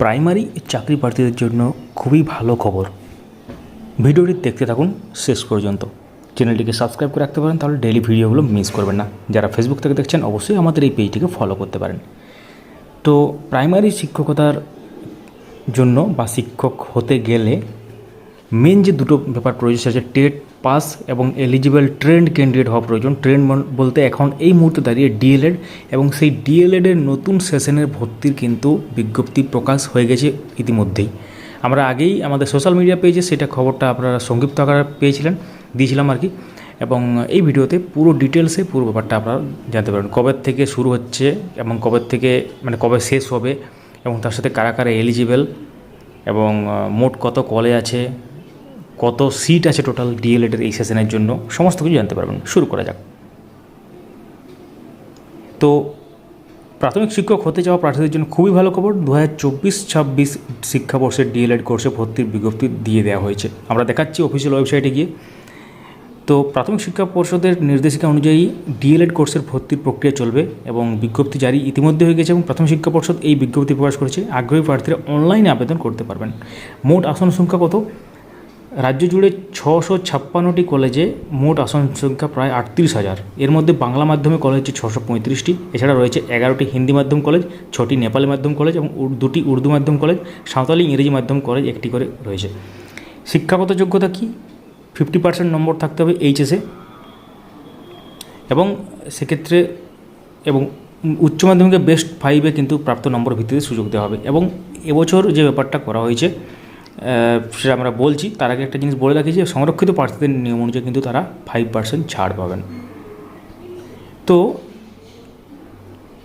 Primary চাকরি প্রার্থীদের জন্য খুবই ভালো খবর। ভিডিওটি দেখতে থাকুন শেষ পর্যন্ত। চ্যানেলটিকে সাবস্ক্রাইব করে রাখতে পারেন, তাহলে ডেইলি ভিডিওগুলো মিস করবেন না। যারা ফেসবুক থেকে দেখছেন, অবশ্যই আমাদের এই পেজটিকে ফলো করতে পারেন। তো প্রাইমারি শিক্ষকতার জন্য বা শিক্ষক হতে গেলে মেন যে দুটো ব্যাপার প্রয়োজন, সেটা হচ্ছে টেট পাস এবং এলিজিবল ট্রেন্ড ক্যান্ডিডেট হওয়া প্রয়োজন। ট্রেন্ড বলতে এখন এই মুহূর্তে দাঁড়িয়ে ডিএলএড এবং সেই ডিএলএডের নতুন সেশনের ভর্তির কিন্তু বিজ্ঞপ্তি প্রকাশ হয়ে গেছে ইতিমধ্যেই। আমরা আগেই আমাদের সোশ্যাল মিডিয়া পেজে সেটা খবরটা আপনারা সংক্ষিপ্ত আকারে পেয়েছিলেন, দিয়েছিলাম আর কি। এবং এই ভিডিওতে পুরো ডিটেলসে পুরো ব্যাপারটা আপনারা জানতে পারবেন। কবে থেকে শুরু হচ্ছে এবং কবে থেকে মানে কবে শেষ হবে এবং তার সাথে কারা কারা এলিজিবল এবং মোট কত কলেজ আছে কত সিট আছে টোটাল ডিএলএডের এই সেশনের জন্য, সমস্ত কিছু জানতে পারবেন। শুরু করা যাক। তো প্রাথমিক শিক্ষক হতে যাওয়া প্রার্থীদের জন্য খুবই ভালো খবর। দু হাজার চব্বিশ ছাব্বিশ শিক্ষাবর্ষের ডিএলএড কোর্সে ভর্তির বিজ্ঞপ্তি দিয়ে দেওয়া হয়েছে। আমরা দেখাচ্ছি অফিসিয়াল ওয়েবসাইটে গিয়ে। তো প্রাথমিক শিক্ষা পর্ষদের নির্দেশিকা অনুযায়ী ডিএলএড কোর্সের ভর্তির প্রক্রিয়া চলবে এবং বিজ্ঞপ্তি জারি ইতিমধ্যে হয়ে গেছে এবং প্রাথমিক শিক্ষা পর্ষদ এই বিজ্ঞপ্তি প্রকাশ করেছে। আগ্রহী প্রার্থীরা অনলাইনে আবেদন করতে পারবেন। মোট আসন সংখ্যা কত? রাজ্য জুড়ে ছশো ছাপ্পান্নটি কলেজে মোট আসন সংখ্যা প্রায় আটত্রিশ হাজার। এর মধ্যে বাংলা মাধ্যমে কলেজ হচ্ছে ছশো পঁয়ত্রিশটি। এছাড়া রয়েছে এগারোটি হিন্দি মাধ্যম কলেজ, ছটি নেপালি মাধ্যম কলেজ এবং দুটি উর্দু মাধ্যম কলেজ, সাঁওতালি ইংরেজি মাধ্যম কলেজ একটি করে রয়েছে। শিক্ষাগত যোগ্যতা কি? ফিফটি পার্সেন্ট নম্বর থাকতে হবে এইচএসে। এবং সেক্ষেত্রে এবং উচ্চ মাধ্যমিকে বেস্ট ফাইভে কিন্তু প্রাপ্ত নম্বর ভিত্তিতে সুযোগ দেওয়া হবে। এবং এবছর যে ব্যাপারটা করা হয়েছে সেটা আমরা বলছি। তার আগে একটা জিনিস বলে রাখি যে, সংরক্ষিত প্রার্থীদের নিয়ম অনুযায়ী কিন্তু তারা ফাইভ পার্সেন্ট ছাড় পাবেন। তো,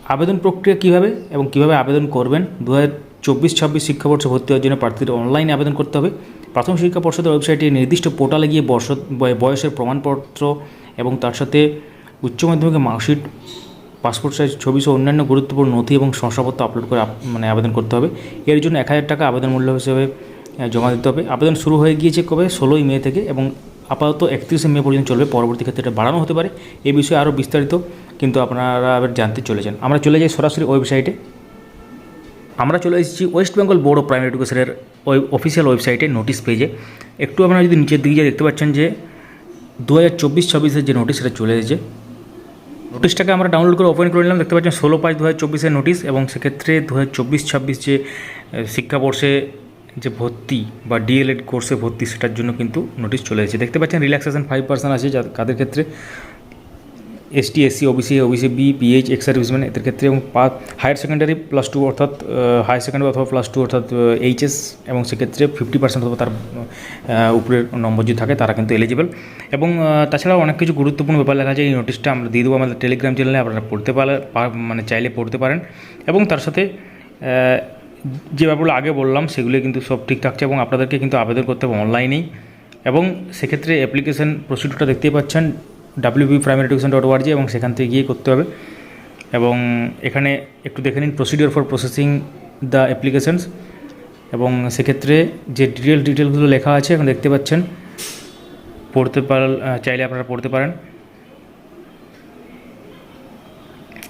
আবেদন প্রক্রিয়া কীভাবে এবং কীভাবে আবেদন করবেন? দু হাজার চব্বিশ ছাব্বিশ শিক্ষাবর্ষে ভর্তি হওয়ার জন্য প্রার্থীদের অনলাইনে আবেদন করতে হবে। প্রাথমিক শিক্ষা পর্ষদের ওয়েবসাইটে নির্দিষ্ট পোর্টালে গিয়ে বর্ষ বয়- বয়সের প্রমাণপত্র এবং তার সাথে উচ্চ মাধ্যমিকের মার্কশিট পাসপোর্ট সাইজ ছবি সহ অন্যান্য গুরুত্বপূর্ণ নথি এবং শংসাপত্র আপলোড করে মানে আবেদন করতে হবে। এর জন্য এক হাজার টাকা আবেদন মূল্য হিসেবে জমা দিতে হবে। আবেদন শুরু হয়ে গিয়েছে কবে? ষোলোই মে থেকে এবং আপাতত একত্রিশে মে পর্যন্ত চলবে। পরবর্তী ক্ষেত্রে এটা বাড়ানো হতে পারে। এই বিষয়ে আরও বিস্তারিত কিন্তু আপনারা আবার জানতে চলেছেন। আমরা চলে যাই সরাসরি ওয়েবসাইটে। আমরা চলে এসেছি West Bengal board of primary এডুকেশনের ওই অফিসিয়াল ওয়েবসাইটে নোটিশ পেজে। একটু আপনারা যদি নিচের দিকে দেখতে পাচ্ছেন যে দু হাজার চব্বিশ, ছাব্বিশের যে নোটিশ, সেটা চলে এসেছে। নোটিশটাকে আমরা ডাউনলোড করে ওপেন করে নিলাম। দেখতে পাচ্ছেন ষোলো পাঁচ দু হাজার চব্বিশের নোটিশ এবং সেক্ষেত্রে দু হাজার চব্বিশ, ছাব্বিশ যে শিক্ষাবর্ষে যে ভর্তি বা ডিএলএড কোর্সে ভর্তি, সেটার জন্য কিন্তু নোটিশ চলে এসেছে। দেখতে পাচ্ছেন রিল্যাক্সেশন ফাইভ পার্সেন্ট আছে কাদের ক্ষেত্রে? ST SC OBC OBC B PH ex serviceman এদের ক্ষেত্রে এবং হায়ার সেকেন্ডারি প্লাস টু অর্থাৎ হায়ার সেকেন্ডারি অথবা প্লাস টু অর্থাৎ এইচএস এবং সেক্ষেত্রে ফিফটি পার্সেন্ট অথবা তার উপরের নম্বর যদি থাকে, তারা কিন্তু এলিজিবল এবং তাছাড়াও অনেক কিছু গুরুত্বপূর্ণ ব্যাপার লেখা আছে, এই নোটিশটা আমরা দিয়ে দেবো আমাদের টেলিগ্রাম চ্যানেলে আপনারা পড়তে পারে মানে চাইলে পড়তে পারেন। এবং তার সাথে যে ব্যাপারগুলো আগে বললাম সেগুলো কিন্তু সব ঠিক থাকছে এবং আপনাদেরকে কিন্তু আবেদন করতে হবে অনলাইনেই এবং সেক্ষেত্রে অ্যাপ্লিকেশন প্রসিডিউরটা দেখতেই পাচ্ছেন WB primary education dot org এবং সেখান থেকে গিয়ে করতে হবে। এবং এখানে একটু দেখে নিন procedure for processing the applications এবং সেক্ষেত্রে যে ডিটেল ডিটেলগুলো লেখা আছে, এখন দেখতে পাচ্ছেন, পড়তে পার চাইলে আপনারা পড়তে পারেন।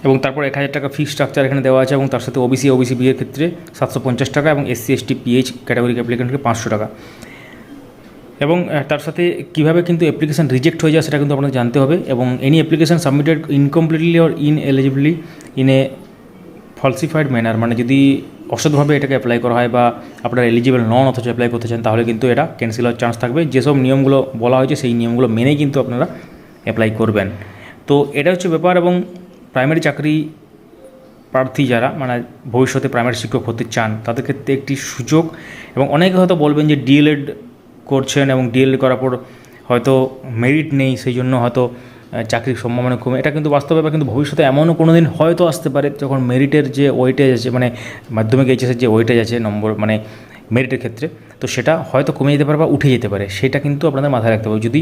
এবং তারপর এক হাজার টাকা ফি স্ট্রাকচার এখানে দেওয়া আছে এবং তার সাথে ওবিসি ওবিসি বিয়ের ক্ষেত্রে সাতশো পঞ্চাশ টাকা এবং এসসি এসটি পিএইচ ক্যাটাগরি অ্যাপ্লিকেন্টকে পাঁচশো টাকা। এবং তার সাথে কীভাবে কিন্তু অ্যাপ্লিকেশান রিজেক্ট হয়ে যায় সেটা কিন্তু আপনাকে জানতে হবে এবং any application submitted incompletely or ineligibly in a falsified manner মানে যদি অসৎভাবে এটাকে অ্যাপ্লাই করা হয় বা আপনারা এলিজিবল নন অথচ অ্যাপ্লাই করতে চান, তাহলে কিন্তু এটা ক্যান্সেল হওয়ার চান্স থাকবে। যেসব নিয়মগুলো বলা হয়েছে, সেই নিয়মগুলো মেনেই কিন্তু আপনারা অ্যাপ্লাই করবেন। তো এটা হচ্ছে ব্যাপার এবং প্রাইমারি চাকরি প্রার্থী যারা মানে ভবিষ্যতে প্রাইমারি শিক্ষক হতে চান, তাদের ক্ষেত্রে একটি সুযোগ। এবং অনেকে হয়তো বলবেন যে ডিএলএড করছেন এবং ডিএলএড করার পর হয়তো মেরিট নেই, সেই জন্য হয়তো চাকরির সম্ভাবনা কমে। এটা কিন্তু বাস্তবে বা কিন্তু ভবিষ্যতে এমনও কোনো দিন হয়তো আসতে পারে যখন মেরিটের যে ওয়েটেজ আছে মানে মাধ্যমিক এইচএসের যে ওয়েটেজ আছে, নম্বর মানে মেরিটের ক্ষেত্রে, তো সেটা হয়তো কমে যেতে পারে বা উঠে যেতে পারে। সেটা কিন্তু আপনাদের মাথায় রাখতে হবে। যদি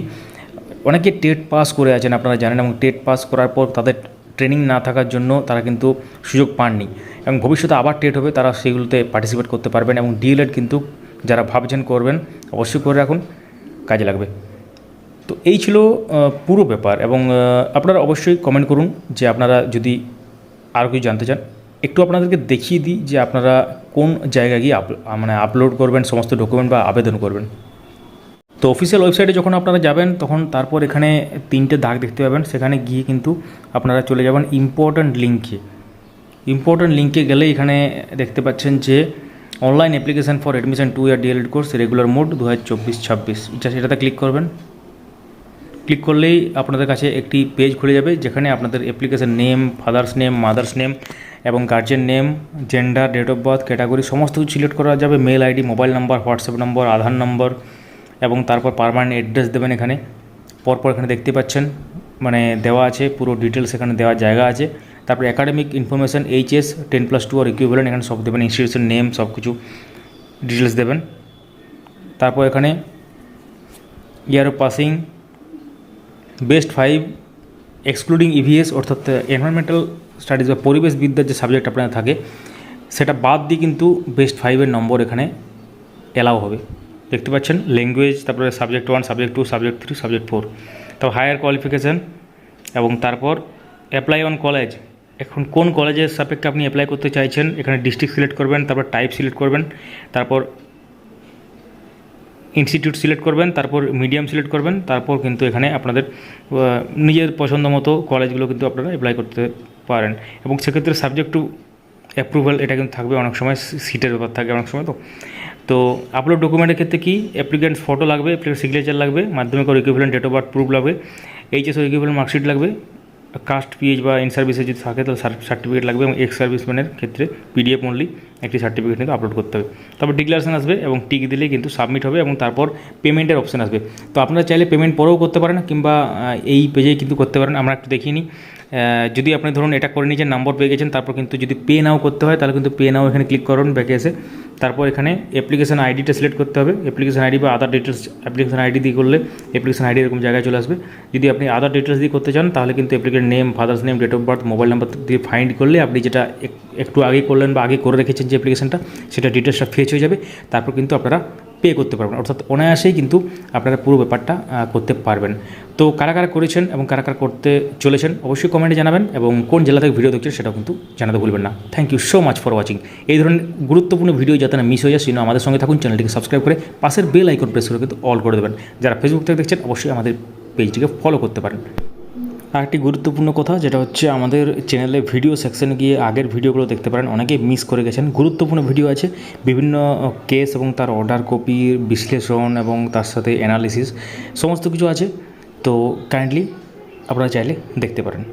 অনেকে টেট পাস করে আছেন, আপনারা জানেন, এবং টেট পাস করার পর তাদের ট্রেনিং না থাকার জন্য তারা কিন্তু সুযোগ পাননি এবং ভবিষ্যতে আবার টেট হবে, তারা সেগুলোতে পার্টিসিপেট করতে পারবেন এবং ডিএলএড কিন্তু যারা ভাবছেন করবেন, অবশ্যই করে রাখুন, কাজে লাগবে। তো এই ছিল পুরো ব্যাপার এবং আপনারা অবশ্যই কমেন্ট করুন যে আপনারা যদি আরও কিছু জানতে চান। একটু আপনাদেরকে দেখিয়ে দিই যে আপনারা কোন জায়গায় গিয়ে মানে আপলোড করবেন, সমস্ত ডকুমেন্ট বা আবেদন করবেন। তো অফিসিয়াল ওয়েবসাইটে যখন আপনারা যাবেন, তখন তারপর এখানে তিনটে দাগ দেখতে পাবেন। সেখানে গিয়ে কিন্তু আপনারা চলে যাবেন ইম্পর্ট্যান্ট লিঙ্কে ইম্পর্ট্যান্ট লিঙ্কে গেলে এখানে দেখতে পাচ্ছেন যে online application for admission two year DElEd course regular mode দু হাজার চব্বিশ ছাব্বিশ। জাস্ট সেটাতে ক্লিক করবেন। ক্লিক করলেই আপনাদের কাছে একটি পেজ খুলে যাবে, যেখানে আপনাদের application name father's name mother's name এবং guardian name gender date of birth category সমস্ত কিছু সিলেক্ট করা যাবে। Mail ID mobile number WhatsApp number Aadhaar number এবং তারপর পারমানেন্ট অ্যাড্রেস দেবেন এখানে। পরপর এখানে দেখতে পাচ্ছেন মানে দেওয়া আছে, পুরো ডিটেলস এখানে দেওয়ার জায়গা আছে। তারপর academic information HS ten plus two আর ইকুইভ্যালেন্ট এখানে সব দেবেন ইনস্টিটিউশন নেম সব কিছু ডিটেলস দেবেন। তারপর এখানে year passing best five excluding EVS অর্থাৎ এনভায়রনমেন্টাল স্টাডিজ বা পরিবেশ বিদ্যার যে সাবজেক্ট আপনার থাকে, সেটা বাদ দিয়ে কিন্তু বেস্ট ফাইভের নম্বর এখানে এলাও হবে। দেখতে পাচ্ছেন ল্যাঙ্গুয়েজ তারপরে subject one subject two subject three subject four তারপর হায়ার কোয়ালিফিকেশান এবং তারপর অ্যাপ্লাই অন কলেজ এখন কোন কলেজের সাপেক্ষে আপনি অ্যাপ্লাই করতে চাইছেন, এখানে ডিস্ট্রিক্ট সিলেক্ট করবেন, তারপর টাইপ সিলেক্ট করবেন, তারপর ইনস্টিটিউট সিলেক্ট করবেন, তারপর মিডিয়াম সিলেক্ট করবেন, তারপর কিন্তু এখানে আপনাদের নিজের পছন্দ মতো কলেজগুলো কিন্তু আপনারা অ্যাপ্লাই করতে পারেন। এবং সেক্ষেত্রে সাবজেক্ট টু অ্যাপ্রুভাল এটা কিন্তু থাকবে অনেক সময় সিটের ব্যাপার থাকে অনেক সময় তো। তো আপলোড ডকুমেন্টের ক্ষেত্রে কি? অ্যাপ্লিকেন্ট ফটো লাগবে অ্যাপ্লিকেন্ট সিগনেচার লাগবে মাধ্যমিক ও equivalent date of birth proof লাগবে এইচএস ও ইকুইভ্যালেন্ট মার্কশিট লাগবে কাস্ট পিএইচ বা ইন সার্ভিসে যদি থাকে তাহলে সার্টিফিকেট লাগবে এবং এক্স সার্ভিসম্যানের ক্ষেত্রে পিডিএফ অনলি একটি সার্টিফিকেট কিন্তু আপলোড করতে হবে। তারপর ডিক্লারেশন আসবে এবং টিক দিলেই কিন্তু সাবমিট হবে এবং তারপর পেমেন্টের অপশন আসবে। তো আপনারা চাইলে পেমেন্ট পরেও করতে পারেন কিংবা এই পেজেই কিন্তু করতে পারেন আমরা একটু আহ, যদি আপনি ধরুন এটা করে নিয়েছেন নাম্বার পেয়ে গেছেন, তারপর কিন্তু যদি পে নাও করতে হয়, তাহলে কিন্তু পে নাও এখানে ক্লিক করুন ব্যাকে এসে তারপর এখানে অ্যাপ্লিকেশন আইডিটা সিলেক্ট করতে হবে। অ্যাপ্লিকেশন আইডি বা আদার ডিটেলস অ্যাপ্লিকেশন আইডি দিয়ে করলে অ্যাপ্লিকেশন আইডি এরকম জায়গায় চলে আসবে। যদি আপনি আদার ডিটেলস দিয়ে করতে চান, তাহলে কিন্তু applicant name father's name date of birth mobile number দিয়ে ফাইন্ড করলে আপনি যেটা এক- একটু আগে করলেন বা আগে করে রেখেছেন যে অ্যাপ্লিকেশনটা সেটা ডিটেলসটা ফেচ হয়ে যাবে। তারপর কিন্তু আপনারা পে করতে পারবেন। অর্থাৎ অনায়াসেই কিন্তু আপনারা পুরো ব্যাপারটা করতে পারবেন। তো কারা কারা করেছেন এবং কারা কারা করতে চলেছেন অবশ্যই কমেন্টে জানাবেন এবং কোন জেলা থেকে ভিডিও দেখছেন সেটাও কিন্তু জানাতে ভুলবেন না। Thank you so much for watching এই ধরনের গুরুত্বপূর্ণ ভিডিও যাতে না মিস হয়ে যায় সেজন্য আমাদের সঙ্গে থাকুন। চ্যানেলটিকে সাবস্ক্রাইব করে পাশের বেল আইকন প্রেস করে কিন্তু অল করে দেবেন। যারা ফেসবুক থেকে দেখছেন, অবশ্যই আমাদের পেজটিকে ফলো করতে পারেন। আর একটি গুরুত্বপূর্ণ কথা, যেটা হচ্ছে আমাদের চ্যানেলে ভিডিও সেকশনে গিয়ে আগের ভিডিওগুলো দেখতে পারেন। অনেকেই মিস করে গেছেন। গুরুত্বপূর্ণ ভিডিও আছে। বিভিন্ন কেস এবং তার অর্ডার কপির বিশ্লেষণ এবং তার সাথে অ্যানালিসিস সমস্ত কিছু আছে। তো কাইন্ডলি আপনারা চাইলে দেখতে পারেন।